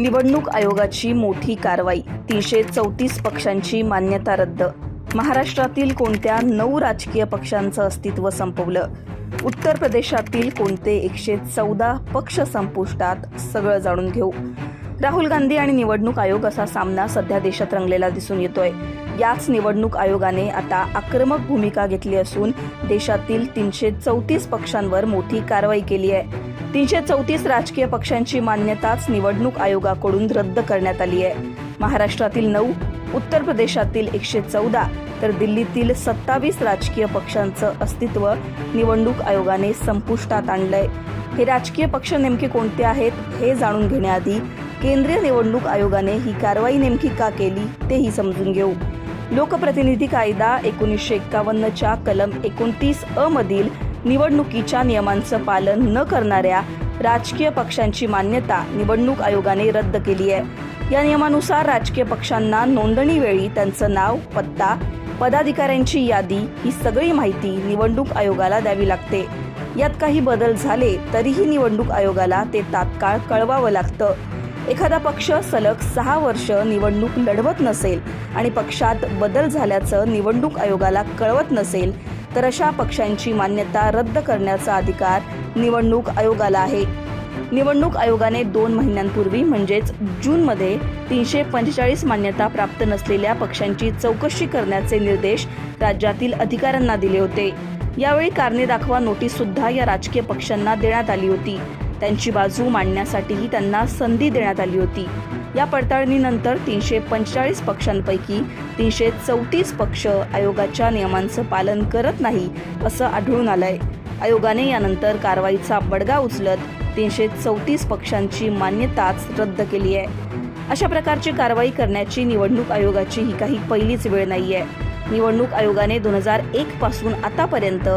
निवडणूक आयोगाची मोठी कारवाई तीनशे चौतीस पक्षांची मान्यता रद्द. महाराष्ट्रातील कोणत्या नऊ राजकीय पक्षांचं अस्तित्व संपवलं? उत्तर प्रदेशातील कोणते एकशे चौदा पक्ष संपुष्टात? सगळं जाणून घेऊ. राहुल गांधी आणि निवडणूक आयोग असा सामना सध्या देशात रंगलेला दिसून येतोय. याच निवडणूक आयोगाने आता आक्रमक भूमिका घेतली असून देशातील तीनशे चौतीस पक्षांवर मोठी कारवाई केली आहे. तीनशे चौतीस राजकीय पक्षांची मान्यताच निवडणूक आयोगाकडून रद्द करण्यात आली आहे. महाराष्ट्रातील नऊ उत्तर प्रदेशातील एकशे चौदा तर दिल्लीतील सत्तावीस राजकीय पक्षांचं अस्तित्व निवडणूक आयोगाने संपुष्टात आणलंय. हे राजकीय पक्ष नेमके कोणते आहेत हे जाणून घेण्याआधी केंद्रीय निवडणूक आयोगाने ही कारवाई नेमकी का केली तेही समजून घेऊ. लोकप्रतिनिधी कायदा एकोणीसशे एक्कावन्नच्या कलम एकोणतीस अ मधील निवडणुकीच्या नियमांचं पालन न करणाऱ्या राजकीय पक्षांची मान्यता निवडणूक आयोगाने रद्द केली आहे. या नियमानुसार राजकीय पक्षांना नोंदणीवेळी त्यांचं नाव पत्ता पदाधिकाऱ्यांची यादी ही सगळी माहिती निवडणूक आयोगाला द्यावी लागते. यात काही बदल झाले तरीही निवडणूक आयोगाला ते तात्काळ कळवावं लागतं. एखादा पक्ष सलग सहा वर्ष निवडणूक लढवत नसेल आणि पक्षात बदल झाल्याचं निवडणूक आयोगाला कळवत नसेल तर अशा पक्षांची मान्यता रद्द करण्याचा अधिकार निवडणूक आयोगाला आहे. निवडणूक आयोगाने दोन महिन्यांपूर्वी म्हणजेच जूनमध्ये तीनशे पंचेचाळीस मान्यता प्राप्त नसलेल्या पक्षांची चौकशी करण्याचे निर्देश राज्यातील अधिकाऱ्यांना दिले होते. यावेळी कारणे दाखवा नोटीस सुद्धा या राजकीय पक्षांना देण्यात आली होती. त्यांची बाजू मांडण्यासाठीही त्यांना संधी देण्यात आली होती. या पडताळणीनंतर तीनशे पंचेचाळीस पक्षांपैकी तीनशे चौतीस पक्ष आयोगाच्या नियमांचं पालन करत नाही असं आढळून आलंय. आयोगाने यानंतर कारवाईचा बडगा उचलत तीनशे चौतीस पक्षांची मान्यताच रद्द केली आहे. अशा प्रकारची कारवाई करण्याची निवडणूक आयोगाची ही काही पहिलीच वेळ नाही आहे निवडणूक आयोगाने दोन हजार एक पासून आतापर्यंत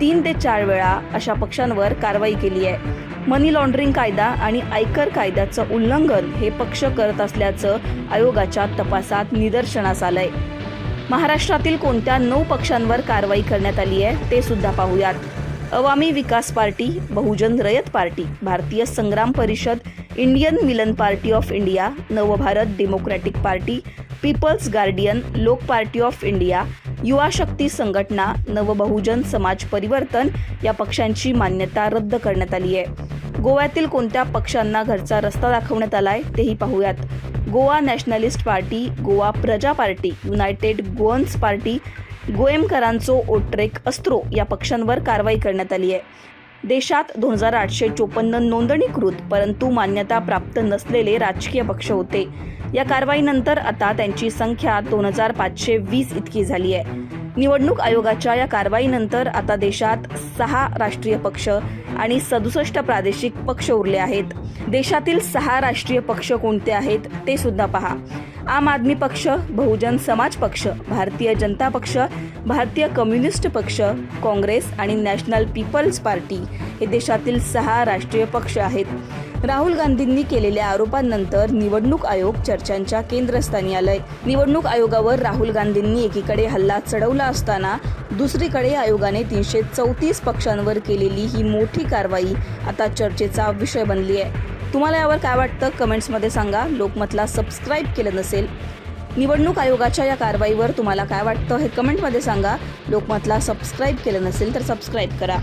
तीन ते चार वेळा अशा पक्षांवर कारवाई केली आहे. मनी लॉन्ड्रिंग कायदा आणि आयकर कायद्याचं उल्लंघन हे पक्ष करत असल्याचं आयोगाच्या तपासात निदर्शनास आलंय. महाराष्ट्रातील कोणत्या नऊ पक्षांवर कारवाई करण्यात आली आहे ते सुद्धा पाहूयात. अवामी विकास party Bahujan Rayat party Bharatiya Sangram Parishad Indian Milan party of India Navbharat democratic party people's guardian Lok party of India Yuva Shakti Sanghatana नवबहुजन समाज परिवर्तन या पक्षांची मान्यता रद्द करण्यात आली आहे. गोव्यातील कोणत्या पक्षांना घरचा रस्ता दाखवण्यात आलाय तेही पाहूयात. Goa nationalist party Goa Praja party united Goans party गोएमकरांचो ओट्रेक अस्त्रो या पक्षांवर कारवाई करण्यात आली आहे. देशात दोन हजार आठशे चोपन्न नोंदणीकृत परंतु मान्यता प्राप्त नसलेले राजकीय पक्ष होते. या कारवाईनंतर आता त्यांची संख्या दोन हजार पाचशे वीस इतकी झाली आहे. निवडणूक आयोगाच्या या कारवाईनंतर आता देशात सहा राष्ट्रीय पक्ष आणि सदुसष्ट प्रादेशिक पक्ष उरले आहेत. देशातील सहा राष्ट्रीय पक्ष कोणते आहेत ते सुद्धा पहा. आम आदमी पक्ष बहुजन समाज पक्ष भारतीय जनता पक्ष भारतीय कम्युनिस्ट पक्ष काँग्रेस आणि नॅशनल पीपल्स पार्टी हे देशातील सहा राष्ट्रीय पक्ष आहेत. राहुल गांधींनी केलेल्या आरोपांनंतर निवडणूक आयोग चर्चांच्या केंद्रस्थानी आलंय. निवडणूक आयोगावर राहुल गांधींनी एकीकडे हल्ला चढवला असताना दुसरीकडे आयोगाने तीनशे चौतीस पक्षांवर केलेली ही मोठी कारवाई आता चर्चेचा विषय बनली आहे. तुम्हाला यावर काय वाटतं? कमेंट्समध्ये सांगा. लोकमतला सबस्क्राईब केलं नसेल निवडणूक आयोगाच्या या कारवाईवर तुम्हाला काय वाटतं? हे कमेंटमध्ये सांगा. लोकमतला सबस्क्राईब केलं नसेल तर सबस्क्राईब करा.